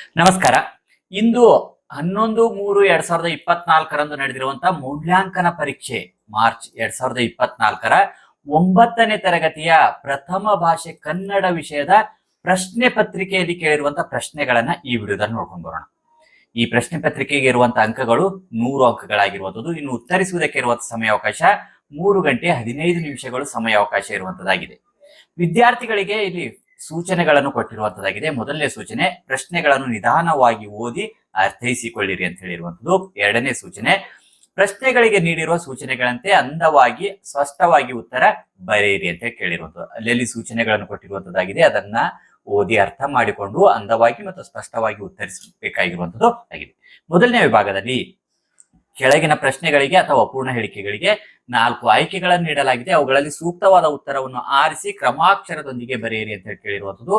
ನಮಸ್ಕಾರ. ಇಂದು ಹನ್ನೊಂದು ಮೂರು ಎರಡ್ ಸಾವಿರದ ಇಪ್ಪತ್ನಾಲ್ಕರಂದು ನಡೆದಿರುವಂತಹ ಮೌಲ್ಯಾಂಕನ ಪರೀಕ್ಷೆ, ಮಾರ್ಚ್ ಎರಡ್ ಸಾವಿರದ ಇಪ್ಪತ್ನಾಲ್ಕರ ಒಂಬತ್ತನೇ ತರಗತಿಯ ಪ್ರಥಮ ಭಾಷೆ ಕನ್ನಡ ವಿಷಯದ ಪ್ರಶ್ನೆ ಪತ್ರಿಕೆಯಲ್ಲಿ ಕೇಳಿರುವಂತಹ ಪ್ರಶ್ನೆಗಳನ್ನ ಈ ವಿಡಿಯೋದಲ್ಲಿ ನೋಡ್ಕೊಂಡು ಬರೋಣ. ಈ ಪ್ರಶ್ನೆ ಪತ್ರಿಕೆಗೆ ಇರುವಂತಹ ಅಂಕಗಳು ನೂರು ಅಂಕಗಳಾಗಿರುವಂಥದ್ದು. ಇನ್ನು ಉತ್ತರಿಸುವುದಕ್ಕೆ ಇರುವಂತಹ ಸಮಯಾವಕಾಶ ಮೂರು ಗಂಟೆ ಹದಿನೈದು ನಿಮಿಷಗಳು ಸಮಯಾವಕಾಶ ಇರುವಂತದ್ದಾಗಿದೆ. ವಿದ್ಯಾರ್ಥಿಗಳಿಗೆ ಇಲ್ಲಿ ಸೂಚನೆಗಳನ್ನು ಕೊಟ್ಟಿರುವಂತದ್ದಾಗಿದೆ. ಮೊದಲನೇ ಸೂಚನೆ, ಪ್ರಶ್ನೆಗಳನ್ನು ನಿಧಾನವಾಗಿ ಓದಿ ಅರ್ಥೈಸಿಕೊಳ್ಳಿರಿ ಅಂತ ಹೇಳಿರುವಂತದ್ದು ಎರಡನೇ ಸೂಚನೆ. ಪ್ರಶ್ನೆಗಳಿಗೆ ನೀಡಿರುವ ಸೂಚನೆಗಳಂತೆ ಅಂದವಾಗಿ, ಸ್ಪಷ್ಟವಾಗಿ ಉತ್ತರ ಬರೆಯಿರಿ ಅಂತ ಕೇಳಿರುವಂತದ್ದು. ಅಲ್ಲಲ್ಲಿ ಸೂಚನೆಗಳನ್ನು ಕೊಟ್ಟಿರುವಂತದ್ದಾಗಿದೆ. ಅದನ್ನ ಓದಿ ಅರ್ಥ ಮಾಡಿಕೊಂಡು ಅಂದವಾಗಿ ಮತ್ತು ಸ್ಪಷ್ಟವಾಗಿ ಉತ್ತರಿಸಬೇಕಾಗಿರುವಂತದ್ದು ಆಗಿದೆ. ಮೊದಲನೇ ವಿಭಾಗದಲ್ಲಿ ಕೆಳಗಿನ ಪ್ರಶ್ನೆಗಳಿಗೆ ಅಥವಾ ಅಪೂರ್ಣ ಹೇಳಿಕೆಗಳಿಗೆ ನಾಲ್ಕು ಆಯ್ಕೆಗಳನ್ನು ನೀಡಲಾಗಿದೆ. ಅವುಗಳಲ್ಲಿ ಸೂಕ್ತವಾದ ಉತ್ತರವನ್ನು ಆರಿಸಿ ಕ್ರಮಾಕ್ಷರದೊಂದಿಗೆ ಬರೆಯಿರಿ ಅಂತ ಹೇಳಿ ಕೇಳಿರುವಂತದ್ದು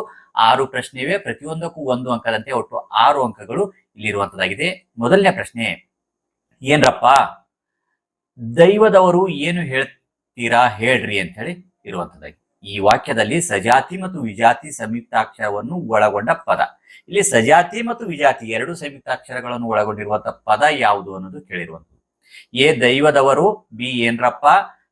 ಆರು ಪ್ರಶ್ನೆಯೇ ಪ್ರತಿಯೊಂದಕ್ಕೂ ಒಂದು ಅಂಕದಂತೆ ಒಟ್ಟು ಆರು ಅಂಕಗಳು ಇಲ್ಲಿರುವಂತದ್ದಾಗಿದೆ ಮೊದಲನೇ ಪ್ರಶ್ನೆ, ಏನ್ರಪ್ಪ? ದೈವದವರು ಏನು ಹೇಳ್ತೀರಾ ಹೇಳ್ರಿ ಅಂತ ಹೇಳಿ ಇರುವಂತದ್ದಾಗಿ ಈ ವಾಕ್ಯದಲ್ಲಿ ಸಜಾತಿ ಮತ್ತು ವಿಜಾತಿ ಸಂಯುಕ್ತಾಕ್ಷರವನ್ನು ಒಳಗೊಂಡ ಪದ. ಇಲ್ಲಿ ಸಜಾತಿ ಮತ್ತು ವಿಜಾತಿ ಎರಡು ಸಂಯುಕ್ತಾಕ್ಷರಗಳನ್ನು ಒಳಗೊಂಡಿರುವಂತಹ ಪದ ಯಾವುದು ಅನ್ನೋದು ಕೇಳಿರುವಂತದ್ದು ಎ ದೈವದವರು, ಬಿ ಏನ್ರಪ್ಪ,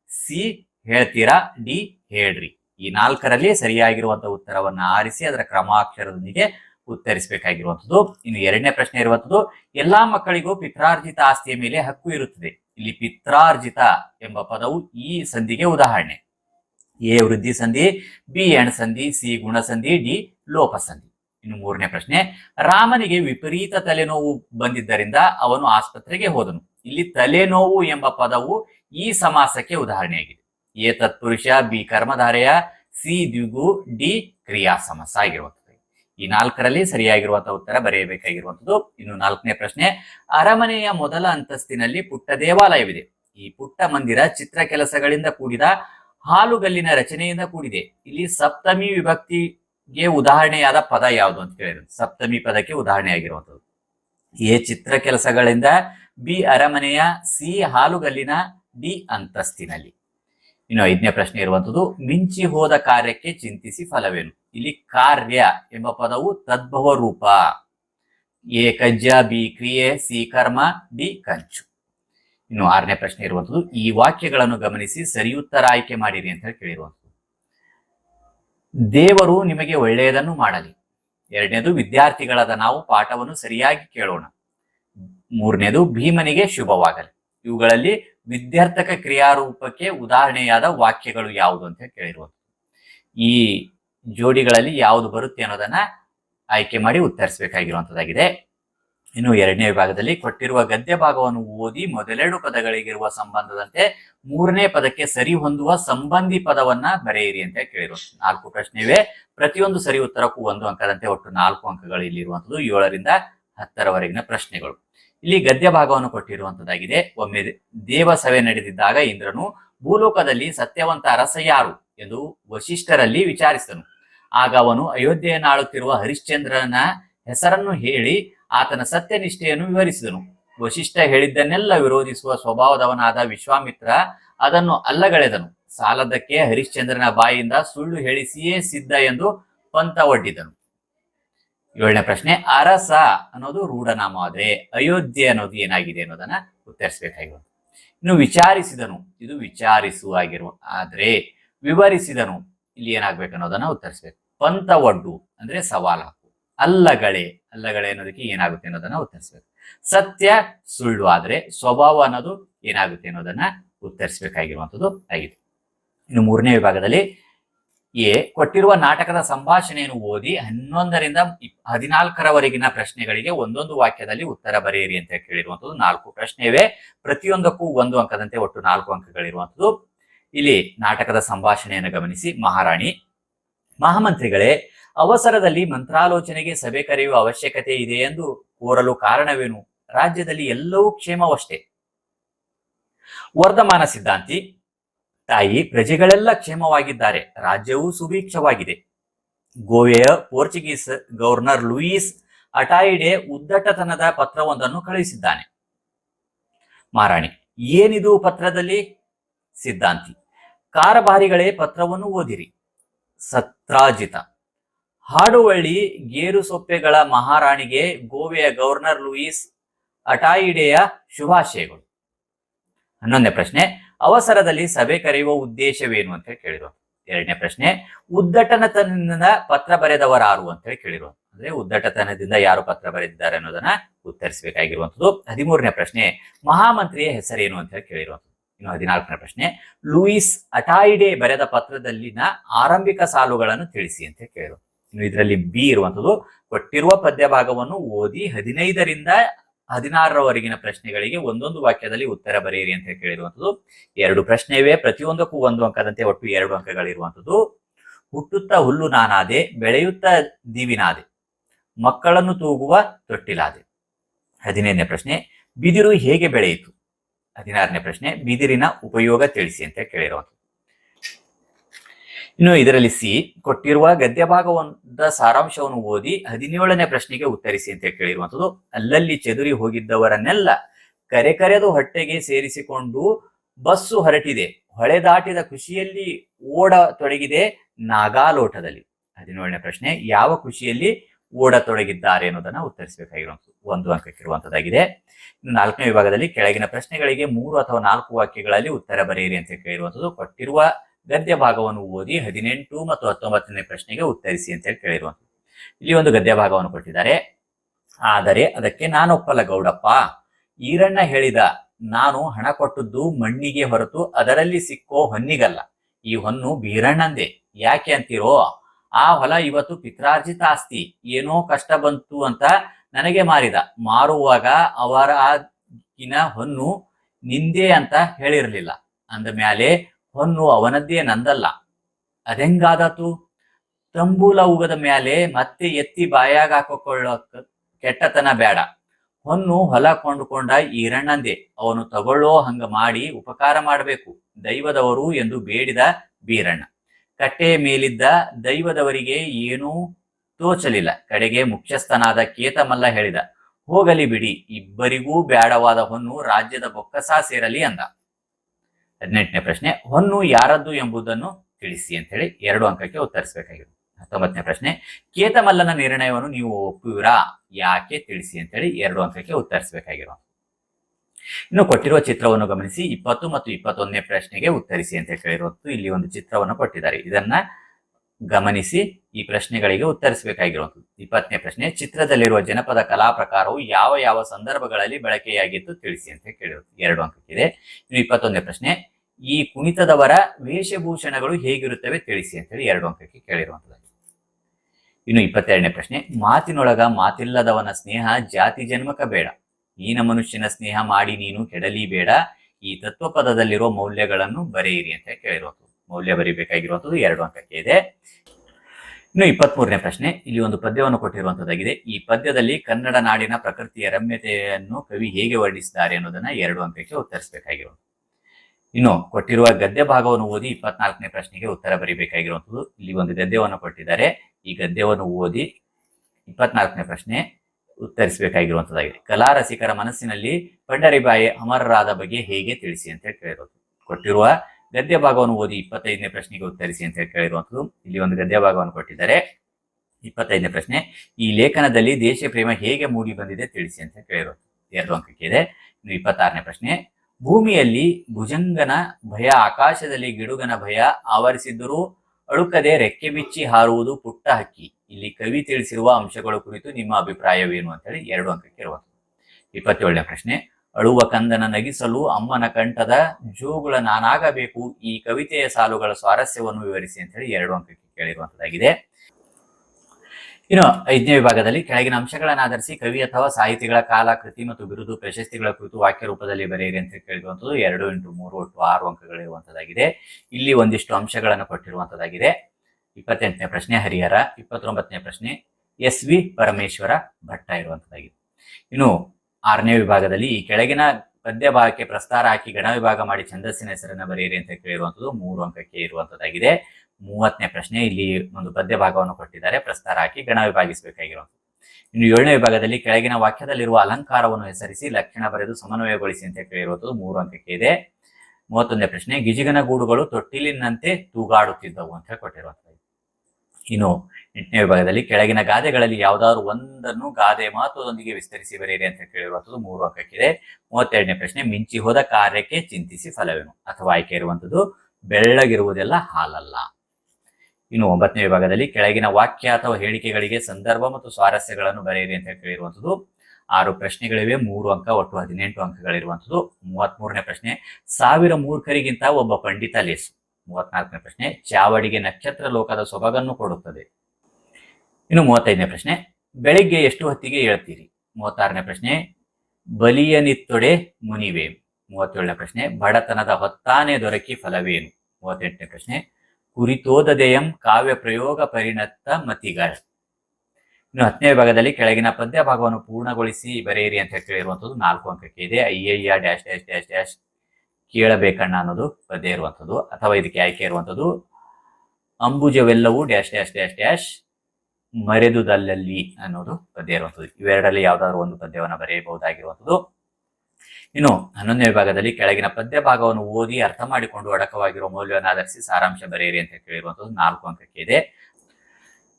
ಸಿ ಹೇಳ್ತೀರಾ, ಡಿ ಹೇಳ್ರಿ. ಈ ನಾಲ್ಕರಲ್ಲಿ ಸರಿಯಾಗಿರುವಂತಹ ಉತ್ತರವನ್ನು ಆರಿಸಿ ಅದರ ಕ್ರಮಾಕ್ಷರದೊಂದಿಗೆ ಉತ್ತರಿಸಬೇಕಾಗಿರುವಂಥದ್ದು. ಇನ್ನು ಎರಡನೇ ಪ್ರಶ್ನೆ ಇರುವಂಥದ್ದು, ಎಲ್ಲಾ ಮಕ್ಕಳಿಗೂ ಪಿತ್ರಾರ್ಜಿತ ಆಸ್ತಿಯ ಮೇಲೆ ಹಕ್ಕು ಇರುತ್ತದೆ. ಇಲ್ಲಿ ಪಿತ್ರಾರ್ಜಿತ ಎಂಬ ಪದವು ಈ ಸಂಧಿಗೆ ಉದಾಹರಣೆ. ಎ ವೃದ್ಧಿ ಸಂಧಿ, ಬಿ ಎಣ್ ಸಂಧಿ, ಸಿ ಗುಣಸಂಧಿ ಡಿ ಲೋಪ ಸಂಧಿ. ಇನ್ನು ಮೂರನೇ ಪ್ರಶ್ನೆ, ರಾಮನಿಗೆ ವಿಪರೀತ ತಲೆನೋವು ಬಂದಿದ್ದರಿಂದ ಅವನು ಆಸ್ಪತ್ರೆಗೆ ಹೋದನು. ಇಲ್ಲಿ ತಲೆನೋವು ಎಂಬ ಪದವು ಈ ಸಮಾಸಕ್ಕೆ ಉದಾಹರಣೆಯಾಗಿದೆ. ಎ ತತ್ಪುರುಷ ಬಿ ಕರ್ಮಧಾರೆಯ, ಸಿ ದ್ವಿಗು, ಡಿ ಕ್ರಿಯಾ ಸಮಾಸ ಆಗಿರುವಂಥದ್ದು. ಈ ನಾಲ್ಕರಲ್ಲಿ ಸರಿಯಾಗಿರುವಂತಹ ಉತ್ತರ ಬರೆಯಬೇಕಾಗಿರುವಂಥದ್ದು. ಇನ್ನು ನಾಲ್ಕನೇ ಪ್ರಶ್ನೆ, ಅರಮನೆಯ ಮೊದಲ ಅಂತಸ್ತಿನಲ್ಲಿ ಪುಟ್ಟ ದೇವಾಲಯವಿದೆ. ಈ ಪುಟ್ಟ ಮಂದಿರ ಚಿತ್ರ ಕೆಲಸಗಳಿಂದ ಕೂಡಿದ ಹಾಲುಗಲ್ಲಿನ ರಚನೆಯಿಂದ ಕೂಡಿದೆ. ಇಲ್ಲಿ ಸಪ್ತಮಿ ವಿಭಕ್ತಿಗೆ ಉದಾಹರಣೆಯಾದ ಪದ ಯಾವುದು ಅಂತ ಕೇಳಿದ್ರು. ಸಪ್ತಮಿ ಪದಕ್ಕೆ ಉದಾಹರಣೆಯಾಗಿರುವಂಥದ್ದು. ಎ ಚಿತ್ರ ಕೆಲಸಗಳಿಂದ, ಬಿ ಅರಮನೆಯ, ಸಿ ಹಾಲುಗಲ್ಲಿನ, ಡಿ ಅಂತಸ್ತಿನಲ್ಲಿ. ಇನ್ನು ಐದನೇ ಪ್ರಶ್ನೆ ಇರುವಂತದ್ದು ಮಿಂಚಿ ಹೋದ ಕಾರ್ಯಕ್ಕೆ ಚಿಂತಿಸಿ ಫಲವೇನು? ಇಲ್ಲಿ ಕಾರ್ಯ ಎಂಬ ಪದವು ತದ್ಭವ ರೂಪ ಎ ಕಜ್ಜ, ಬಿ ಕ್ರಿಯೆ, ಸಿ ಕರ್ಮ, ಡಿ ಕಂಚು. ಇನ್ನು ಆರನೇ ಪ್ರಶ್ನೆ ಇರುವಂತದ್ದು ಈ ವಾಕ್ಯಗಳನ್ನು ಗಮನಿಸಿ ಸರಿಯುತ್ತರ ಆಯ್ಕೆ ಮಾಡಿರಿ ಅಂತ ಹೇಳಿ ಕೇಳಿರುವಂತದ್ದು ದೇವರು ನಿಮಗೆ ಒಳ್ಳೆಯದನ್ನು ಮಾಡಲಿ. ಎರಡನೇದು ವಿದ್ಯಾರ್ಥಿಗಳಾದ ನಾವು ಪಾಠವನ್ನು ಸರಿಯಾಗಿ ಕೇಳೋಣ. ಮೂರನೇದು ಭೀಮನಿಗೆ ಶುಭವಾಗಲಿ. ಇವುಗಳಲ್ಲಿ ವಿದ್ಯಾರ್ಥಕ ಕ್ರಿಯಾರೂಪಕ್ಕೆ ಉದಾಹರಣೆಯಾದ ವಾಕ್ಯಗಳು ಯಾವುದು ಅಂತ ಹೇಳಿ ಕೇಳಿರುವಂಥದ್ದು ಈ ಜೋಡಿಗಳಲ್ಲಿ ಯಾವುದು ಬರುತ್ತೆ ಅನ್ನೋದನ್ನ ಆಯ್ಕೆ ಮಾಡಿ ಉತ್ತರಿಸಬೇಕಾಗಿರುವಂತದ್ದಾಗಿದೆ. ಇನ್ನು ಎರಡನೇ ವಿಭಾಗದಲ್ಲಿ ಕೊಟ್ಟಿರುವ ಗದ್ಯ ಭಾಗವನ್ನು ಓದಿ ಮೊದಲೆರಡು ಪದಗಳಿಗಿರುವ ಸಂಬಂಧದಂತೆ ಮೂರನೇ ಪದಕ್ಕೆ ಸರಿ ಹೊಂದುವ ಸಂಬಂಧಿ ಪದವನ್ನ ಬರೆಯಿರಿ ಅಂತ ಕೇಳಿರೋದು ನಾಲ್ಕು ಪ್ರಶ್ನೆ ಇವೆ. ಪ್ರತಿಯೊಂದು ಸರಿ ಉತ್ತರಕ್ಕೂ ಒಂದು ಅಂಕದಂತೆ ಒಟ್ಟು ನಾಲ್ಕು ಅಂಕಗಳು ಇಲ್ಲಿರುವಂತದ್ದು ಏಳರಿಂದ ಹತ್ತರವರೆಗಿನ ಪ್ರಶ್ನೆಗಳು. ಇಲ್ಲಿ ಗದ್ಯ ಭಾಗವನ್ನು ಕೊಟ್ಟಿರುವಂತದ್ದಾಗಿದೆ ಒಮ್ಮೆ ದೇವ ಸಭೆ ನಡೆದಿದ್ದಾಗ ಇಂದ್ರನು ಭೂಲೋಕದಲ್ಲಿ ಸತ್ಯವಂತ ಅರಸ ಯಾರು ಎಂದು ವಶಿಷ್ಠರಲ್ಲಿ ವಿಚಾರಿಸಿದನು. ಆಗ ಅವನು ಅಯೋಧ್ಯೆಯನ್ನು ಆಳುತ್ತಿರುವ ಹರಿಶ್ಚಂದ್ರನ ಹೆಸರನ್ನು ಹೇಳಿ ಆತನ ಸತ್ಯನಿಷ್ಠೆಯನ್ನು ವಿವರಿಸಿದನು. ವಶಿಷ್ಠ ಹೇಳಿದ್ದನ್ನೆಲ್ಲ ವಿರೋಧಿಸುವ ಸ್ವಭಾವದವನಾದ ವಿಶ್ವಾಮಿತ್ರ ಅದನ್ನು ಅಲ್ಲಗಳೆದನು. ಸಾಲದಕ್ಕೆ ಹರಿಶ್ಚಂದ್ರನ ಬಾಯಿಯಿಂದ ಸುಳ್ಳು ಹೇಳಿಸಿಯೇ ಸಿದ್ಧ ಎಂದು ಪಂತ ಒಡ್ಡಿದನು ಏಳನೇ ಪ್ರಶ್ನೆ, ಅರಸ ಅನ್ನೋದು ರೂಢನಾಮವಾದ್ರೆ ಅಯೋಧ್ಯೆ ಅನ್ನೋದು ಏನಾಗಿದೆ ಅನ್ನೋದನ್ನ ಉತ್ತರಿಸಬೇಕಾಗಿರೋದು ಇನ್ನು ವಿಚಾರಿಸಿದನು, ಇದು ವಿಚಾರಿಸು ಆದರೆ ವಿವರಿಸಿದನು, ಇಲ್ಲಿ ಏನಾಗ್ಬೇಕು ಅನ್ನೋದನ್ನ ಉತ್ತರಿಸಬೇಕು. ಪಂತ ಒಡ್ಡು ಅಂದ್ರೆ ಸವಾಲ್. ಅಲ್ಲಗಳೆ ಅಲ್ಲಗಳೆ ಅನ್ನೋದಕ್ಕೆ ಏನಾಗುತ್ತೆ ಅನ್ನೋದನ್ನ ಉತ್ತರಿಸ್ಬೇಕು. ಸತ್ಯ ಸುಳ್ಳು ಆದ್ರೆ ಸ್ವಭಾವ ಅನ್ನೋದು ಏನಾಗುತ್ತೆ ಅನ್ನೋದನ್ನ ಉತ್ತರಿಸಬೇಕಾಗಿರುವಂಥದ್ದು ಆಗಿದೆ. ಇನ್ನು ಮೂರನೇ ವಿಭಾಗದಲ್ಲಿ ಎ, ಕೊಟ್ಟಿರುವ ನಾಟಕದ ಸಂಭಾಷಣೆಯನ್ನು ಓದಿ ಹನ್ನೊಂದರಿಂದ ಹದಿನಾಲ್ಕರವರೆಗಿನ ಪ್ರಶ್ನೆಗಳಿಗೆ ಒಂದೊಂದು ವಾಕ್ಯದಲ್ಲಿ ಉತ್ತರ ಬರೆಯಿರಿ ಅಂತ ಕೇಳಿರುವಂಥದ್ದು ನಾಲ್ಕು ಪ್ರಶ್ನೆ ಇವೆ ಪ್ರತಿಯೊಂದಕ್ಕೂ ಒಂದು ಅಂಕದಂತೆ ಒಟ್ಟು ನಾಲ್ಕು ಅಂಕಗಳಿರುವಂಥದ್ದು. ಇಲ್ಲಿ ನಾಟಕದ ಸಂಭಾಷಣೆಯನ್ನು ಗಮನಿಸಿ. ಮಹಾರಾಣಿ, ಮಹಾಮಂತ್ರಿಗಳೇ ಅವಸರದಲ್ಲಿ ಮಂತ್ರಾಲೋಚನೆಗೆ ಸಭೆ ಕರೆಯುವ ಅವಶ್ಯಕತೆ ಇದೆ ಎಂದು ಕೋರಲು ಕಾರಣವೇನು? ರಾಜ್ಯದಲ್ಲಿ ಎಲ್ಲವೂ ಕ್ಷೇಮವಷ್ಟೇ. ವರ್ಧಮಾನ ಸಿದ್ಧಾಂತಿ, ತಾಯಿ ಪ್ರಜೆಗಳೆಲ್ಲ ಕ್ಷೇಮವಾಗಿದ್ದಾರೆ. ರಾಜ್ಯವೂ ಸುಭೀಕ್ಷವಾಗಿದೆ. ಗೋವೆಯ ಪೋರ್ಚುಗೀಸ್ ಗವರ್ನರ್ ಲೂಯಿಸ್ ಅಟಾಯಿಡೆ ಉದ್ದಟತನದ ಪತ್ರವೊಂದನ್ನು ಕಳುಹಿಸಿದ್ದಾನೆ. ಮಾರಾಣಿ, ಏನಿದು ಪತ್ರದಲ್ಲಿ? ಸಿದ್ಧಾಂತಿ, ಕಾರಬಾರಿಗಳೇ ಪತ್ರವನ್ನು ಓದಿರಿ. ಸತ್ರಾಜಿತ ಹಾಡುವಳ್ಳಿ ಗೇರು ಸೊಪ್ಪೆಗಳ ಮಹಾರಾಣಿಗೆ ಗೋವೆಯ ಗವರ್ನರ್ ಲೂಯಿಸ್ ಅಟಾಯಿಡೆಯ ಶುಭಾಶಯಗಳು. ಹನ್ನೊಂದನೇ ಪ್ರಶ್ನೆ, ಅವಸರದಲ್ಲಿ ಸಭೆ ಕರೆಯುವ ಉದ್ದೇಶವೇನು ಅಂತ ಹೇಳಿ ಕೇಳಿರುವ. ಎರಡನೇ ಪ್ರಶ್ನೆ, ಉದ್ದಟನತನದಿಂದ ಪತ್ರ ಬರೆದವರಾರು ಅಂತ ಹೇಳಿ ಕೇಳಿರುವ. ಅಂದ್ರೆ ಉದ್ದಟತನದಿಂದ ಯಾರು ಪತ್ರ ಬರೆದಿದ್ದಾರೆ ಅನ್ನೋದನ್ನ ಉತ್ತರಿಸಬೇಕಾಗಿರುವಂಥದ್ದು. ಹದಿಮೂರನೇ ಪ್ರಶ್ನೆ, ಮಹಾಮಂತ್ರಿಯ ಹೆಸರೇನು ಅಂತ ಹೇಳಿ ಕೇಳಿರುವಂಥದ್ದು. ಇನ್ನು ಹದಿನಾಲ್ಕನೇ ಪ್ರಶ್ನೆ, ಲೂಯಿಸ್ ಅಟಾಯಿಡೆ ಬರೆದ ಪತ್ರದಲ್ಲಿನ ಆರಂಭಿಕ ಸಾಲುಗಳನ್ನು ತಿಳಿಸಿ ಅಂತ ಕೇಳಿರು ಇದರಲ್ಲಿ ಬಿ ಇರುವಂಥದ್ದು. ಕೊಟ್ಟಿರುವ ಪದ್ಯ ಭಾಗವನ್ನು ಓದಿ ಹದಿನೈದರಿಂದ ಹದಿನಾರರವರೆಗಿನ ಪ್ರಶ್ನೆಗಳಿಗೆ ಒಂದೊಂದು ವಾಕ್ಯದಲ್ಲಿ ಉತ್ತರ ಬರೆಯಿರಿ ಅಂತ ಕೇಳಿರುವಂಥದ್ದು ಎರಡು ಪ್ರಶ್ನೆ ಇವೆ ಪ್ರತಿಯೊಂದಕ್ಕೂ ಒಂದು ಅಂಕದಂತೆ ಒಟ್ಟು ಎರಡು ಅಂಕಗಳಿರುವಂಥದ್ದು ಹುಟ್ಟುತ್ತಾ ಹುಲ್ಲು ನಾನಾದೆ, ಬೆಳೆಯುತ್ತಾ ದಿವಿನಾದೆ, ಮಕ್ಕಳನ್ನು ತೂಗುವ ತೊಟ್ಟಿಲಾದೆ. ಹದಿನೈದನೇ ಪ್ರಶ್ನೆ, ಬಿದಿರು ಹೇಗೆ ಬೆಳೆಯಿತು? ಹದಿನಾರನೇ ಪ್ರಶ್ನೆ, ಬಿದಿರಿನ ಉಪಯೋಗ ತಿಳಿಸಿ ಅಂತ ಕೇಳಿರುವಂಥದ್ದು ಇನ್ನು ಇದರಲ್ಲಿ ಸಿ, ಕೊಟ್ಟಿರುವ ಗದ್ಯ ಭಾಗವೊಂದ ಸಾರಾಂಶವನ್ನು ಓದಿ ಹದಿನೇಳನೇ ಪ್ರಶ್ನೆಗೆ ಉತ್ತರಿಸಿ ಅಂತ ಕೇಳಿರುವಂಥದ್ದು. ಅಲ್ಲಲ್ಲಿ ಚದುರಿ ಹೋಗಿದ್ದವರನ್ನೆಲ್ಲ ಕರೆ ಕರೆದು ಹೊಟ್ಟೆಗೆ ಸೇರಿಸಿಕೊಂಡು ಬಸ್ಸು ಹೊರಟಿದೆ. ಹೊಳೆ ದಾಟಿದ ಖುಷಿಯಲ್ಲಿ ಓಡ ತೊಡಗಿದೆ ನಾಗಾಲೋಟದಲ್ಲಿ. ಹದಿನೇಳನೇ ಪ್ರಶ್ನೆ, ಯಾವ ಖುಷಿಯಲ್ಲಿ ಓಡ ತೊಡಗಿದ್ದಾರೆ ಅನ್ನೋದನ್ನ ಉತ್ತರಿಸಬೇಕಾಗಿರುವಂಥದ್ದು. ಒಂದು ಅಂಕಕ್ಕಿರುವಂತದ್ದಾಗಿದೆ ಇನ್ನು ನಾಲ್ಕನೇ ವಿಭಾಗದಲ್ಲಿ ಕೆಳಗಿನ ಪ್ರಶ್ನೆಗಳಿಗೆ ಮೂರು ಅಥವಾ ನಾಲ್ಕು ವಾಕ್ಯಗಳಲ್ಲಿ ಉತ್ತರ ಬರೆಯಿರಿ ಅಂತ ಕೇಳಿರುವಂಥದ್ದು. ಕೊಟ್ಟಿರುವ ಗದ್ಯ ಭಾಗವನ್ನು ಓದಿ ಹದಿನೆಂಟು ಮತ್ತು ಹತ್ತೊಂಬತ್ತನೇ ಪ್ರಶ್ನೆಗೆ ಉತ್ತರಿಸಿ ಅಂತ ಹೇಳಿ ಕೇಳಿರುವಂಥದ್ದು. ಇಲ್ಲಿ ಒಂದು ಗದ್ಯ ಭಾಗವನ್ನು ಕೊಟ್ಟಿದ್ದಾರೆ. ಆದರೆ ಅದಕ್ಕೆ ನಾನೊಪ್ಪಲ್ಲ ಗೌಡಪ್ಪ. ಈರಣ್ಣ ಹೇಳಿದ, ನಾನು ಹಣ ಕೊಟ್ಟದ್ದು ಮಣ್ಣಿಗೆ ಹೊರತು ಅದರಲ್ಲಿ ಸಿಕ್ಕೋ ಹೊನ್ನಿಗಲ್ಲ ಈ ಹೊನ್ನು ಬೀರಣ್ಣಂದೆ. ಯಾಕೆ ಅಂತೀರೋ? ಆ ಹೊಲ ಇವತ್ತು ಪಿತ್ರಾರ್ಜಿತ ಆಸ್ತಿ. ಏನೋ ಕಷ್ಟ ಬಂತು ಅಂತ ನನಗೆ ಮಾರಿದ. ಮಾರುವಾಗ ಅವರ ಆಗಿನ ಹೊನ್ನು ನಿಂದೆ ಅಂತ ಹೇಳಿರಲಿಲ್ಲ. ಅಂದ ಮ್ಯಾಲೆ ಹೊನ್ನು ಅವನದ್ದೇ ನಂದಲ್ಲ. ಅದೆಂಗಾದಾತು? ತಂಬೂಲ ಉಗದ ಮ್ಯಾಲೆ ಮತ್ತೆ ಎತ್ತಿ ಬಾಯಾಗ ಹಾಕಿಕೊಳ್ಳೋಕ್ ಕೆಟ್ಟತನ ಬೇಡ ಹೊನ್ನು ಹೊಲ ಕೊಂಡುಕೊಂಡ ಈರಣ್ಣಂದೆ, ಅವನು ತಗೊಳ್ಳೋ ಹಂಗ ಮಾಡಿ ಉಪಕಾರ ಮಾಡಬೇಕು, ದೈವದವರು ಎಂದು ಬೇಡಿದ ಬೀರಣ್ಣ. ಕಟ್ಟೆಯ ಮೇಲಿದ್ದ ದೈವದವರಿಗೆ ಏನೂ ತೋಚಲಿಲ್ಲ. ಕಡೆಗೆ ಮುಖ್ಯಸ್ಥನಾದ ಕೇತಮಲ್ಲ ಹೇಳಿದ, ಹೋಗಲಿ ಬಿಡಿ, ಇಬ್ಬರಿಗೂ ಬೇಡವಾದ ಹೊನ್ನು ರಾಜ್ಯದ ಬೊಕ್ಕಸ ಸೇರಲಿ ಅಂದ. ಹದಿನೆಂಟನೇ ಪ್ರಶ್ನೆ, ಹೊನ್ನು ಯಾರದ್ದು ಎಂಬುದನ್ನು ತಿಳಿಸಿ ಅಂತ ಹೇಳಿ ಎರಡು ಅಂಕಕ್ಕೆ ಉತ್ತರಿಸಬೇಕಾಗಿದೆ ಹತ್ತೊಂಬತ್ತನೇ ಪ್ರಶ್ನೆ ಕೇತಮಲ್ಲನ ನಿರ್ಣಯವನ್ನು ನೀವು ಒಪ್ಪುವಿರಾ? ಯಾಕೆ ತಿಳಿಸಿ ಅಂತ ಹೇಳಿ ಎರಡು ಅಂಕಕ್ಕೆ ಉತ್ತರಿಸಬೇಕಾಗಿರೋ ಇನ್ನು ಕೊಟ್ಟಿರುವ ಚಿತ್ರವನ್ನು ಗಮನಿಸಿ, ಇಪ್ಪತ್ತು ಮತ್ತು ಇಪ್ಪತ್ತೊಂದನೇ ಪ್ರಶ್ನೆಗೆ ಉತ್ತರಿಸಿ ಅಂತ ಕೇಳಿರುವಂತದ್ದು ಇಲ್ಲಿ ಒಂದು ಚಿತ್ರವನ್ನು ಕೊಟ್ಟಿದ್ದಾರೆ. ಇದನ್ನ ಗಮನಿಸಿ ಈ ಪ್ರಶ್ನೆಗಳಿಗೆ ಉತ್ತರಿಸಬೇಕಾಗಿರುವಂಥದ್ದು. ಇಪ್ಪತ್ತನೇ ಪ್ರಶ್ನೆ, ಚಿತ್ರದಲ್ಲಿರುವ ಜನಪದ ಕಲಾ ಪ್ರಕಾರವು ಯಾವ ಯಾವ ಸಂದರ್ಭಗಳಲ್ಲಿ ಬಳಕೆಯಾಗಿತ್ತು ತಿಳಿಸಿ ಅಂತ ಕೇಳಿರುತ್ತೆ. ಎರಡು ಅಂಕಕ್ಕಿದೆ. ಇನ್ನು ಇಪ್ಪತ್ತೊಂದನೇ ಪ್ರಶ್ನೆ. ಈ ಕುಣಿತದವರ ವೇಷಭೂಷಣಗಳು ಹೇಗಿರುತ್ತವೆ ತಿಳಿಸಿ ಅಂತ ಹೇಳಿ ಎರಡು ಅಂಕಕ್ಕೆ ಕೇಳಿರುವಂಥದ್ದು ಇನ್ನು ಇಪ್ಪತ್ತೆರಡನೇ ಪ್ರಶ್ನೆ, ಮಾತಿನೊಳಗ ಮಾತಿಲ್ಲದವನ ಸ್ನೇಹ ಜಾತಿ ಜನ್ಮಕ ಬೇಡ. ಈನ ಮನುಷ್ಯನ ಸ್ನೇಹ ಮಾಡಿ ನೀನು ಕೆಡಲಿ ಬೇಡ ಈ ತತ್ವ ಪದದಲ್ಲಿರುವ ಮೌಲ್ಯಗಳನ್ನು ಬರೆಯಿರಿ ಅಂತ ಕೇಳಿರುವಂಥದ್ದು. ಮೌಲ್ಯ ಬರೀಬೇಕಾಗಿರುವಂಥದ್ದು ಎರಡು ಅಂಕಕ್ಕೆ ಇದೆ ಇನ್ನು ಇಪ್ಪತ್ಮೂರನೇ ಪ್ರಶ್ನೆ, ಇಲ್ಲಿ ಒಂದು ಪದ್ಯವನ್ನು ಕೊಟ್ಟಿರುವಂತದ್ದಾಗಿದೆ ಈ ಪದ್ಯದಲ್ಲಿ ಕನ್ನಡ ನಾಡಿನ ಪ್ರಕೃತಿಯ ರಮ್ಯತೆಯನ್ನು ಕವಿ ಹೇಗೆ ವರ್ಣಿಸಿದ್ದಾರೆ ಅನ್ನೋದನ್ನ ಎರಡು ಅಂಕಕ್ಕೆ ಉತ್ತರಿಸಬೇಕಾಗಿರುವುದು ಇನ್ನು ಕೊಟ್ಟಿರುವ ಗದ್ಯ ಭಾಗವನ್ನು ಓದಿ ಇಪ್ಪತ್ನಾಲ್ಕನೇ ಪ್ರಶ್ನೆಗೆ ಉತ್ತರ ಬರೀಬೇಕಾಗಿರುವಂಥದ್ದು. ಇಲ್ಲಿ ಒಂದು ಗದ್ಯವನ್ನು ಕೊಟ್ಟಿದ್ದಾರೆ. ಈ ಗದ್ಯವನ್ನು ಓದಿ ಇಪ್ಪತ್ನಾಲ್ಕನೇ ಪ್ರಶ್ನೆ ಉತ್ತರಿಸಬೇಕಾಗಿರುವಂಥದ್ದಾಗಿದೆ. ಕಲಾ ರಸಿಕರ ಮನಸ್ಸಿನಲ್ಲಿ ಪಂಡರಿಬಾಯಿ ಅಮರರಾದ ಬಗ್ಗೆ ಹೇಗೆ ತಿಳಿಸಿ ಅಂತ ಹೇಳಿ ಕೇಳಿರೋದು. ಕೊಟ್ಟಿರುವ ಗದ್ಯ ಭಾಗವನ್ನು ಓದಿ ಇಪ್ಪತ್ತೈದನೇ ಪ್ರಶ್ನೆಗೆ ಉತ್ತರಿಸಿ ಅಂತ ಹೇಳಿ ಕೇಳಿರುವಂಥದ್ದು. ಇಲ್ಲಿ ಒಂದು ಗದ್ಯ ಭಾಗವನ್ನು ಕೊಟ್ಟಿದ್ದಾರೆ. ಇಪ್ಪತ್ತೈದನೇ ಪ್ರಶ್ನೆ, ಈ ಲೇಖನದಲ್ಲಿ ದೇಶ ಪ್ರೇಮ ಹೇಗೆ ಮೂಡಿ ಬಂದಿದೆ ತಿಳಿಸಿ ಅಂತ ಕೇಳಿರುವಂಥದ್ದು. ಎರಡು ಅಂಕಕ್ಕೆ ಇದೆ. ಇನ್ನು ಇಪ್ಪತ್ತಾರನೇ ಪ್ರಶ್ನೆ, ಭೂಮಿಯಲ್ಲಿ ಭುಜಂಗನ ಭಯ, ಆಕಾಶದಲ್ಲಿ ಗಿಡುಗನ ಭಯ, ಆವರಿಸಿದ್ದರೂ ಅಳುಕದೆ ರೆಕ್ಕೆ ಬಿಚ್ಚಿ ಹಾರುವುದು ಪುಟ್ಟ ಹಕ್ಕಿ. ಇಲ್ಲಿ ಕವಿ ತಿಳಿಸಿರುವ ಅಂಶಗಳ ಕುರಿತು ನಿಮ್ಮ ಅಭಿಪ್ರಾಯವೇನು ಅಂತೇಳಿ ಎರಡು ಅಂಕಕ್ಕೆ ಇರುವಂಥದ್ದು ಇಪ್ಪತ್ತೇಳನೇ ಪ್ರಶ್ನೆ ಅಳುವ ಕಂದನ ನಗಿಸಲು ಅಮ್ಮನ ಕಂಠದ ಜೋಗುಳ ನಾನಾಗಬೇಕು. ಈ ಕವಿತೆಯ ಸಾಲುಗಳ ಸ್ವಾರಸ್ಯವನ್ನು ವಿವರಿಸಿ ಅಂತ ಹೇಳಿ ಎರಡು ಅಂಕಕ್ಕೆ ಕೇಳಿರುವಂತದ್ದಾಗಿದೆ ಇನ್ನು ಐದನೇ ವಿಭಾಗದಲ್ಲಿ ಕೆಳಗಿನ ಅಂಶಗಳನ್ನು ಆಧರಿಸಿ ಕವಿ ಅಥವಾ ಸಾಹಿತಿಗಳ ಕಾಲ, ಕೃತಿ ಮತ್ತು ಬಿರುದು ಪ್ರಶಸ್ತಿಗಳ ಕುರಿತು ವಾಕ್ಯ ರೂಪದಲ್ಲಿ ಬರೆಯಿರಿ ಅಂತ ಕೇಳಿರುವಂತದ್ದು ಎರಡು ಇಂಟು ಮೂರು ಒಟ್ಟು ಆರು ಅಂಕಗಳಿರುವಂತದ್ದಾಗಿದೆ ಇಲ್ಲಿ ಒಂದಿಷ್ಟು ಅಂಶಗಳನ್ನು ಕೊಟ್ಟಿರುವಂತದ್ದಾಗಿದೆ ಇಪ್ಪತ್ತೆಂಟನೇ ಪ್ರಶ್ನೆ, ಹರಿಹರ. ಇಪ್ಪತ್ತೊಂಬತ್ತನೇ ಪ್ರಶ್ನೆ, ಎಸ್ ವಿ ಪರಮೇಶ್ವರ ಭಟ್ಟ ಇರುವಂತದ್ದಾಗಿದೆ ಇನ್ನು ಆರನೇ ವಿಭಾಗದಲ್ಲಿ ಈ ಕೆಳಗಿನ ಪದ್ಯ ಭಾಗಕ್ಕೆ ಪ್ರಸ್ತಾರ ಹಾಕಿ ಗಣ ವಿಭಾಗ ಮಾಡಿ ಛಂದಸ್ಸಿನ ಹೆಸರನ್ನ ಬರೆಯಿರಿ ಅಂತ ಕೇಳಿರುವಂತದ್ದು ಮೂರು ಅಂಕಕ್ಕೆ ಇರುವಂತದ್ದಾಗಿದೆ. ಮೂವತ್ತನೇ ಪ್ರಶ್ನೆ, ಇಲ್ಲಿ ಒಂದು ಪದ್ಯ ಭಾಗವನ್ನು ಕೊಟ್ಟಿದ್ದಾರೆ. ಪ್ರಸ್ತಾರ ಹಾಕಿ ಗಣ ವಿಭಾಗಿಸಬೇಕಾಗಿರುವಂಥದ್ದು ಇನ್ನು ಏಳನೇ ವಿಭಾಗದಲ್ಲಿ ಕೆಳಗಿನ ವಾಕ್ಯದಲ್ಲಿರುವ ಅಲಂಕಾರವನ್ನು ಹೆಸರಿಸಿ ಲಕ್ಷಣ ಬರೆದು ಸಮನ್ವಯಗೊಳಿಸಿ ಅಂತ ಕೇಳಿರುವಂಥದ್ದು ಮೂರು ಅಂಕಕ್ಕೆ ಇದೆ. ಮೂವತ್ತೊಂದನೇ ಪ್ರಶ್ನೆ, ಗಿಜಿಗನ ಗೂಡುಗಳು ತೊಟ್ಟಿಲಿನಂತೆ ತೂಗಾಡುತ್ತಿದ್ದವು ಅಂತ ಕೊಟ್ಟಿರುವಂತದ್ದು. ಇನ್ನು ಎಂಟನೇ ವಿಭಾಗದಲ್ಲಿ ಕೆಳಗಿನ ಗಾದೆಗಳಲ್ಲಿ ಯಾವ್ದಾದ್ರು ಒಂದನ್ನು ಗಾದೆ ಮಾತುದೊಂದಿಗೆ ವಿಸ್ತರಿಸಿ ಬರೆಯಿರಿ ಅಂತ ಕೇಳಿರುವಂತದ್ದು ಮೂರು ಅಂಕಕ್ಕಿದೆ ಮೂವತ್ತೆರಡನೇ ಪ್ರಶ್ನೆ, ಮಿಂಚಿ ಹೋದ ಕಾರ್ಯಕ್ಕೆ ಚಿಂತಿಸಿ ಫಲವೇನು? ಅಥವಾ ಆಯ್ಕೆ ಇರುವಂತದ್ದು ಬೆಳ್ಳಗಿರುವುದೆಲ್ಲ ಹಾಲಲ್ಲ. ಇನ್ನು ಒಂಬತ್ತನೇ ವಿಭಾಗದಲ್ಲಿ ಕೆಳಗಿನ ವಾಕ್ಯ ಅಥವಾ ಹೇಳಿಕೆಗಳಿಗೆ ಸಂದರ್ಭ ಮತ್ತು ಸ್ವಾರಸ್ಯಗಳನ್ನು ಬರೆಯಿರಿ ಅಂತ ಕೇಳಿರುವಂತದ್ದು ಆರು ಪ್ರಶ್ನೆಗಳಿವೆ, ಮೂರು ಅಂಕ, ಒಟ್ಟು ಹದಿನೆಂಟು ಅಂಕಗಳಿರುವಂತದ್ದು ಮೂವತ್ಮೂರನೇ ಪ್ರಶ್ನೆ, ಸಾವಿರ ಮೂರ್ಖರಿಗಿಂತ ಒಬ್ಬ ಪಂಡಿತ ಲೇಸು. ಮೂವತ್ನಾಲ್ಕನೇ ಪ್ರಶ್ನೆ ಚಾವಡಿಗೆ ನಕ್ಷತ್ರ ಲೋಕದ ಸೊಬಗನ್ನು ಕೊಡುತ್ತದೆ? ಇನ್ನು ಮೂವತ್ತೈದನೇ ಪ್ರಶ್ನೆ, ಬೆಳಿಗ್ಗೆ ಎಷ್ಟು ಹೊತ್ತಿಗೆ ಹೇಳ್ತೀರಿ ಮೂವತ್ತಾರನೇ ಪ್ರಶ್ನೆ, ಬಲಿಯನಿತ್ತೊಡೆ ಮುನಿವೇ ಮೂವತ್ತೇಳನೇ ಪ್ರಶ್ನೆ, ಬಡತನದ ಹೊತ್ತಾನೆ ದೊರಕಿ ಫಲವೇನು? ಮೂವತ್ತೆಂಟನೇ ಪ್ರಶ್ನೆ, ಕುರಿತೋದದೆಯಂ ಕಾವ್ಯ ಪ್ರಯೋಗ ಪರಿಣತ ಮತಿಗಳ ಇನ್ನು ಹತ್ತನೇ ಭಾಗದಲ್ಲಿ ಕೆಳಗಿನ ಪದ್ಯ ಭಾಗವನ್ನು ಪೂರ್ಣಗೊಳಿಸಿ ಬರೆಯಿರಿ ಅಂತ ಹೇಳಿರುವಂಥದ್ದು ನಾಲ್ಕು ಅಂಕಕ್ಕೆ ಇದೆ. ಅಯ್ಯಯ್ಯ ಡ್ಯಾಶ್ ಡ್ಯಾಶ್ ಡ್ಯಾಶ್ ಡ್ಯಾಶ್. ಕೇಳಬೇಕಣ್ಣ ಅನ್ನೋದು ಪದೇ ಇರುವಂಥದ್ದು, ಅಥವಾ ಇದಕ್ಕೆ ಆಯ್ಕೆ ಇರುವಂಥದ್ದು, ಅಂಬುಜವೆಲ್ಲವೂ ಡ್ಯಾಶ್ ಡ್ಯಾಶ್ ಡ್ಯಾಶ್ ಡ್ಯಾಶ್ ಮರೆದುದಲ್ಲಲ್ಲಿ ಅನ್ನೋದು ಪದ್ಯ ಇರುವಂಥದ್ದು. ಇವೆರಡರಲ್ಲಿ ಯಾವುದಾದ್ರು ಒಂದು ಪದ್ಯವನ್ನು ಬರೆಯಬಹುದಾಗಿರುವಂಥದ್ದು. ಇನ್ನು ಹನ್ನೊಂದನೇ ವಿಭಾಗದಲ್ಲಿ ಕೆಳಗಿನ ಪದ್ಯ ಭಾಗವನ್ನು ಓದಿ ಅರ್ಥ ಮಾಡಿಕೊಂಡು ಅಡಕವಾಗಿರುವ ಮೌಲ್ಯವನ್ನು ಆಧರಿಸಿ ಸಾರಾಂಶ ಬರೆಯಿರಿ ಅಂತ ಕೇಳಿರುವಂಥದ್ದು ನಾಲ್ಕು ಅಂಕಕ್ಕೆ ಇದೆ.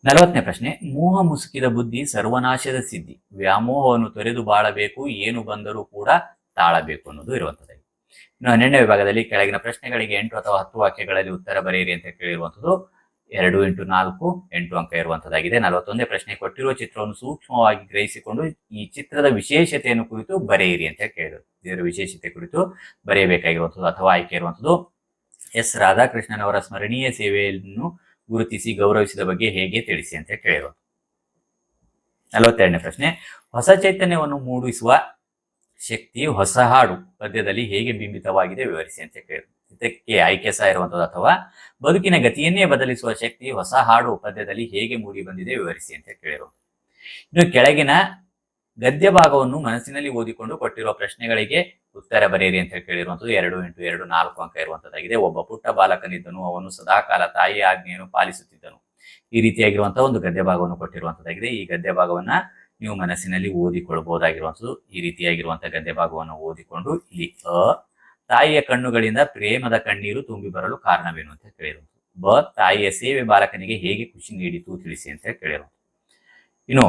ನಲವತ್ತನೇ ಪ್ರಶ್ನೆ, ಮೋಹ ಮುಸುಕಿದ ಬುದ್ಧಿ ಸರ್ವನಾಶದ ಸಿದ್ಧಿ. ವ್ಯಾಮೋಹವನ್ನು ತೊರೆದು ಬಾಳಬೇಕು, ಏನು ಬಂದರೂ ಕೂಡ ತಾಳಬೇಕು ಅನ್ನೋದು ಇರುವಂತದ್ದು ಇನ್ನು ಹನ್ನೆರಡನೇ ವಿಭಾಗದಲ್ಲಿ ಕೆಳಗಿನ ಪ್ರಶ್ನೆಗಳಿಗೆ ಎಂಟು ಅಥವಾ ಹತ್ತು ವಾಕ್ಯಗಳಲ್ಲಿ ಉತ್ತರ ಬರೆಯಿರಿ ಅಂತ ಕೇಳಿರುವಂತದ್ದು ಎರಡು ಇಂಟು ನಾಲ್ಕು ಎಂಟು ಅಂಕ ಇರುವಂತದ್ದಾಗಿದೆ ನಲವತ್ತೊಂದೇ ಪ್ರಶ್ನೆ ಕೊಟ್ಟಿರುವ ಚಿತ್ರವನ್ನು ಸೂಕ್ಷ್ಮವಾಗಿ ಗ್ರಹಿಸಿಕೊಂಡು ಈ ಚಿತ್ರದ ವಿಶೇಷತೆಯನ್ನು ಕುರಿತು ಬರೆಯಿರಿ ಅಂತ ಕೇಳಿದರು. ಇದರ ವಿಶೇಷತೆ ಕುರಿತು ಬರೆಯಬೇಕಾಗಿರುವಂಥದ್ದು ಅಥವಾ ಆಯ್ಕೆ ಇರುವಂಥದ್ದು. ಎಸ್ ರಾಧಾಕೃಷ್ಣನ್ ಅವರ ಸ್ಮರಣೀಯ ಸೇವೆಯನ್ನು ಗುರುತಿಸಿ ಗೌರವಿಸಿದ ಬಗ್ಗೆ ಹೇಗೆ ತಿಳಿಸಿ ಅಂತ ಕೇಳಿರೋದು ನಲವತ್ತೆರಡನೇ ಪ್ರಶ್ನೆ, ಹೊಸ ಚೈತನ್ಯವನ್ನು ಮೂಡಿಸುವ ಶಕ್ತಿ ಹೊಸ ಹಾಡು ಪದ್ಯದಲ್ಲಿ ಹೇಗೆ ಬಿಂಬಿತವಾಗಿದೆ ವಿವರಿಸಿ ಅಂತ ಕೇಳಿದ್ರು ಇದಕ್ಕೆ ಆಯ್ಕೆ ಸಹ ಇರುವಂತದ್ದು. ಅಥವಾ ಬದುಕಿನ ಗತಿಯನ್ನೇ ಬದಲಿಸುವ ಶಕ್ತಿ ಹೊಸ ಹಾಡು ಪದ್ಯದಲ್ಲಿ ಹೇಗೆ ಮೂಡಿ ಬಂದಿದೆ ವಿವರಿಸಿ ಅಂತ ಕೇಳಿರೋದು ಇನ್ನು ಕೆಳಗಿನ ಗದ್ಯ ಭಾಗವನ್ನು ಮನಸ್ಸಿನಲ್ಲಿ ಓದಿಕೊಂಡು ಕೊಟ್ಟಿರುವ ಪ್ರಶ್ನೆಗಳಿಗೆ ಉತ್ತರ ಬರೆಯಿರಿ ಅಂತ ಕೇಳಿರುವಂಥದ್ದು ಎರಡು ಎಂಟು ಎರಡು ನಾಲ್ಕು ಅಂಕ ಇರುವಂತದ್ದಾಗಿದೆ. ಒಬ್ಬ ಪುಟ್ಟ ಬಾಲಕನಿದ್ದನು. ಅವನು ಸದಾಕಾಲ ತಾಯಿಯ ಆಜ್ಞೆಯನ್ನು ಪಾಲಿಸುತ್ತಿದ್ದನು. ಈ ರೀತಿಯಾಗಿರುವಂತಹ ಒಂದು ಗದ್ಯ ಭಾಗವನ್ನು ಕೊಟ್ಟಿರುವಂತದ್ದಾಗಿದೆ. ಈ ಗದ್ಯ ಭಾಗವನ್ನ ನೀವು ಮನಸ್ಸಿನಲ್ಲಿ ಓದಿಕೊಳ್ಳಬಹುದಾಗಿರುವಂಥದ್ದು ಈ ರೀತಿಯಾಗಿರುವಂತಹ ಗದ್ದೆ ಭಾಗವನ್ನು ಓದಿಕೊಂಡು ಇಲ್ಲಿ ಅ, ತಾಯಿಯ ಕಣ್ಣುಗಳಿಂದ ಪ್ರೇಮದ ಕಣ್ಣೀರು ತುಂಬಿ ಬರಲು ಕಾರಣವೇನು ಅಂತ ಕೇಳಿರುವಂಥದ್ದು. ಬ, ತಾಯಿಯ ಸೇವೆ ಬಾಲಕನಿಗೆ ಹೇಗೆ ಖುಷಿ ನೀಡಿತು ತಿಳಿಸಿ ಅಂತ ಕೇಳಿರುವಂಥದ್ದು. ಇನ್ನು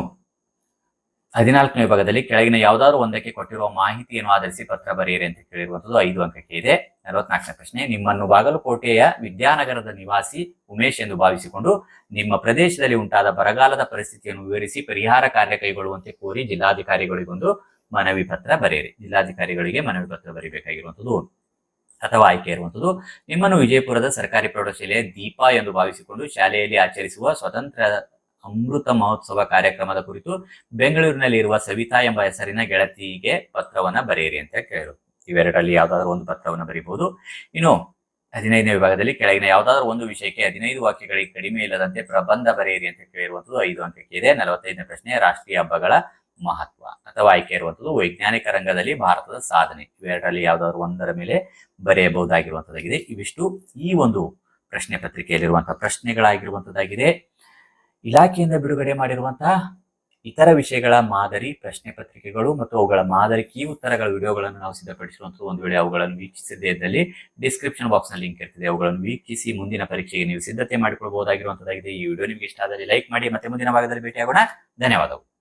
ಹದಿನಾಲ್ಕನೇ ವಿಭಾಗದಲ್ಲಿ ಕೆಳಗಿನ ಯಾವುದಾದ್ರು ಒಂದಕ್ಕೆ ಕೊಟ್ಟಿರುವ ಮಾಹಿತಿಯನ್ನು ಆಧರಿಸಿ ಪತ್ರ ಬರೆಯಿರಿ ಅಂತ ಕೇಳಿರುವಂಥದ್ದು ಐದು ಅಂಕಕ್ಕೆ ಇದೆ. ನಲವತ್ನಾಲ್ಕನೇ ಪ್ರಶ್ನೆ, ನಿಮ್ಮನ್ನು ಬಾಗಲಕೋಟೆಯ ವಿದ್ಯಾನಗರದ ನಿವಾಸಿ ಉಮೇಶ್ ಎಂದು ಭಾವಿಸಿಕೊಂಡು ನಿಮ್ಮ ಪ್ರದೇಶದಲ್ಲಿ ಉಂಟಾದ ಬರಗಾಲದ ಪರಿಸ್ಥಿತಿಯನ್ನು ವಿವರಿಸಿ ಪರಿಹಾರ ಕಾರ್ಯ ಕೈಗೊಳ್ಳುವಂತೆ ಕೋರಿ ಜಿಲ್ಲಾಧಿಕಾರಿಗಳಿಗೊಂದು ಮನವಿ ಪತ್ರ ಬರೆಯಿರಿ. ಜಿಲ್ಲಾಧಿಕಾರಿಗಳಿಗೆ ಮನವಿ ಪತ್ರ ಬರೀಬೇಕಾಗಿರುವಂಥದ್ದು ಅಥವಾ ಆಯ್ಕೆ ಇರುವಂಥದ್ದು ನಿಮ್ಮನ್ನು ವಿಜಯಪುರದ ಸರ್ಕಾರಿ ಪ್ರೌಢಶಾಲೆಯ ದೀಪ ಎಂದು ಭಾವಿಸಿಕೊಂಡು ಶಾಲೆಯಲ್ಲಿ ಆಚರಿಸುವ ಸ್ವತಂತ್ರ ಅಮೃತ ಮಹೋತ್ಸವ ಕಾರ್ಯಕ್ರಮದ ಕುರಿತು ಬೆಂಗಳೂರಿನಲ್ಲಿ ಇರುವ ಸವಿತಾ ಎಂಬ ಹೆಸರಿನ ಗೆಳತಿಗೆ ಪತ್ರವನ್ನ ಬರೆಯಿರಿ ಅಂತ ಕೇಳಿದ್ರು ಇವೆರಡರಲ್ಲಿ ಯಾವ್ದಾದ್ರು ಒಂದು ಪತ್ರವನ್ನು ಬರೀಬಹುದು. ಇನ್ನು ಹದಿನೈದನೇ ವಿಭಾಗದಲ್ಲಿ ಕೆಳಗಿನ ಯಾವ್ದಾದ್ರು ಒಂದು ವಿಷಯಕ್ಕೆ ಹದಿನೈದು ವಾಕ್ಯಗಳಿಗೆ ಕಡಿಮೆ ಇಲ್ಲದಂತೆ ಪ್ರಬಂಧ ಬರೆಯಿರಿ ಅಂತ ಕೇಳಿರುವಂತದ್ದು ಐದು ಅಂಕಕ್ಕೆ ಇದೆ ನಲವತ್ತೈದನೇ ಪ್ರಶ್ನೆ, ರಾಷ್ಟ್ರೀಯ ಹಬ್ಬಗಳ ಮಹತ್ವ ಅಥವಾ ಆಯ್ಕೆ ಇರುವಂತದ್ದು ವೈಜ್ಞಾನಿಕ ರಂಗದಲ್ಲಿ ಭಾರತದ ಸಾಧನೆ. ಇವೆರಡರಲ್ಲಿ ಯಾವ್ದಾದ್ರು ಒಂದರ ಮೇಲೆ ಬರೆಯಬಹುದಾಗಿರುವಂತದ್ದಾಗಿದೆ ಇವಿಷ್ಟು ಈ ಒಂದು ಪ್ರಶ್ನೆ ಪತ್ರಿಕೆಯಲ್ಲಿರುವಂತಹ ಪ್ರಶ್ನೆಗಳಾಗಿರುವಂತದ್ದಾಗಿದೆ ಇಲಾಖೆಯಿಂದ ಬಿಡುಗಡೆ ಮಾಡಿರುವಂತಹ ಇತರ ವಿಷಯಗಳ ಮಾದರಿ, ಪ್ರಶ್ನೆ ಪತ್ರಿಕೆಗಳು ಮತ್ತು ಅವುಗಳ ಮಾದರಿ, ಕೀ ಉತ್ತರಗಳ ವಿಡಿಯೋಗಳನ್ನು ನಾವು ಸಿದ್ಧಪಡಿಸಿರುವಂತಹ ಒಂದು ವೇಳೆ ಅವುಗಳನ್ನು ವೀಕ್ಷಿಸದೇ ಇದ್ದಲ್ಲಿ ಡಿಸ್ಕ್ರಿಪ್ಷನ್ ಬಾಕ್ಸ್ನಲ್ಲಿ ಲಿಂಕ್ ಇರ್ತದೆ. ಅವುಗಳನ್ನು ವೀಕ್ಷಿಸಿ ಮುಂದಿನ ಪರೀಕ್ಷೆಗೆ ನೀವು ಸಿದ್ಧತೆ ಮಾಡಿಕೊಳ್ಳಬಹುದಾಗಿರುವಂತದ್ದಾಗಿದೆ ಈ ವಿಡಿಯೋ ನಿಮಗೆ ಇಷ್ಟ ಆದರೆ ಲೈಕ್ ಮಾಡಿ ಮತ್ತೆ ಮುಂದಿನ ಭಾಗದಲ್ಲಿ ಭೇಟಿಯಾಗೋಣ. ಧನ್ಯವಾದಗಳು.